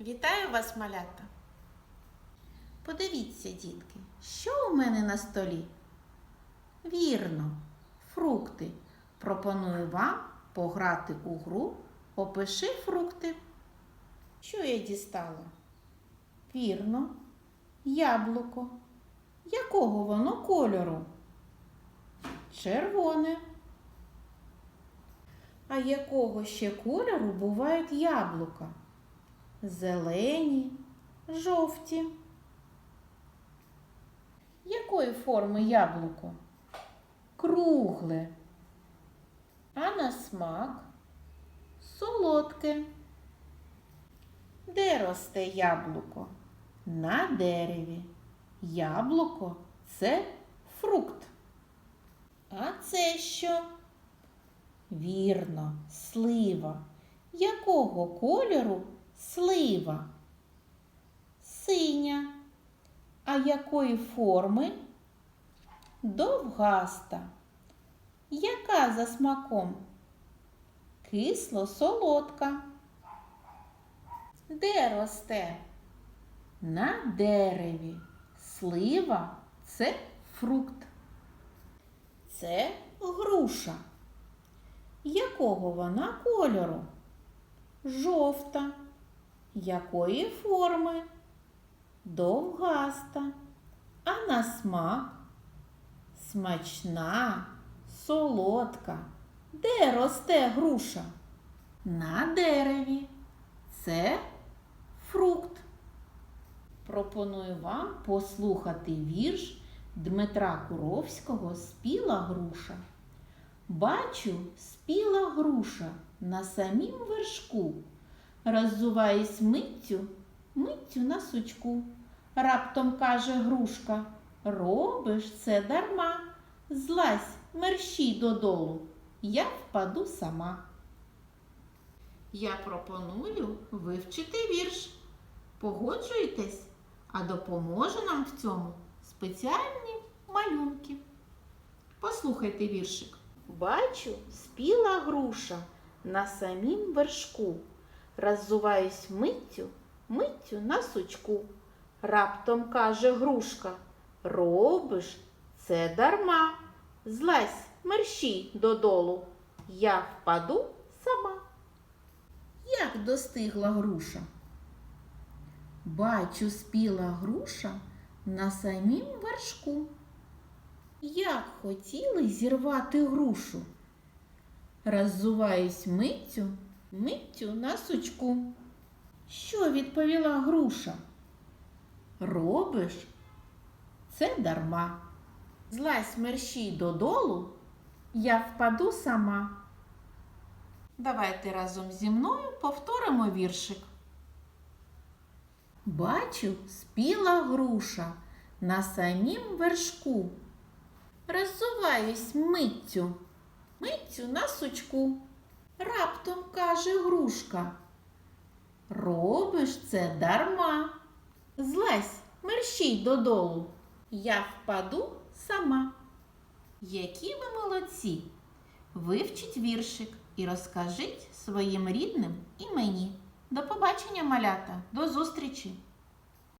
Вітаю вас, малята! Подивіться, дітки, що у мене на столі? Вірно, фрукти. Пропоную вам пограти у гру Опиши фрукти. Що я дістала? Вірно, яблуко. Якого воно кольору? Червоне. А якого ще кольору бувають яблука? Зелені, жовті. Якої форми яблуко? Кругле. А на смак солодке. Де росте яблуко? На дереві. Яблуко це фрукт. А це що? Вірно, слива. Якого кольору слива? Синя. А якої форми? Довгаста. Яка за смаком? Кисло солодка. Де росте? На дереві. Слива це фрукт. Це груша. Якого вона кольору? Жовта. Якої форми? Довгаста. А на смак? Смачна, солодка. Де росте груша? На дереві. Це фрукт. Пропоную вам послухати вірш Дмитра Куровського Спіла груша. Бачу, спіла груша на самім вершку, роззуваясь миттю, миттю на сучку. Раптом каже грушка, робиш це дарма, злазь, мерщій додолу, я впаду сама. Я пропоную вивчити вірш. Погоджуєтесь? А допоможе нам в цьому спеціальні малюнки. Послухайте віршик. Бачу, спіла груша на самім вершку, роззуваюсь миттю, миттю на сучку. Раптом каже грушка, робиш це дарма. Злазь мерщій додолу, я впаду сама. Як достигла груша? Бачу, спіла груша на самім вершку. Як хотіли зірвати грушу. Роззуваюсь миттю, миттю на сучку. Що відповіла груша? Робиш це дарма. Злазь мерщій додолу, я впаду сама. Давайте разом зі мною повторимо віршик. Бачу, спіла груша на самім вершку. Роззуваюсь миттю, миттю на сучку. Раптом каже грушка. Робиш це дарма. Злазь мерщій додолу. Я впаду сама. Які ви молодці! Вивчіть віршик і розкажіть своїм рідним і мені. До побачення, малята, до зустрічі!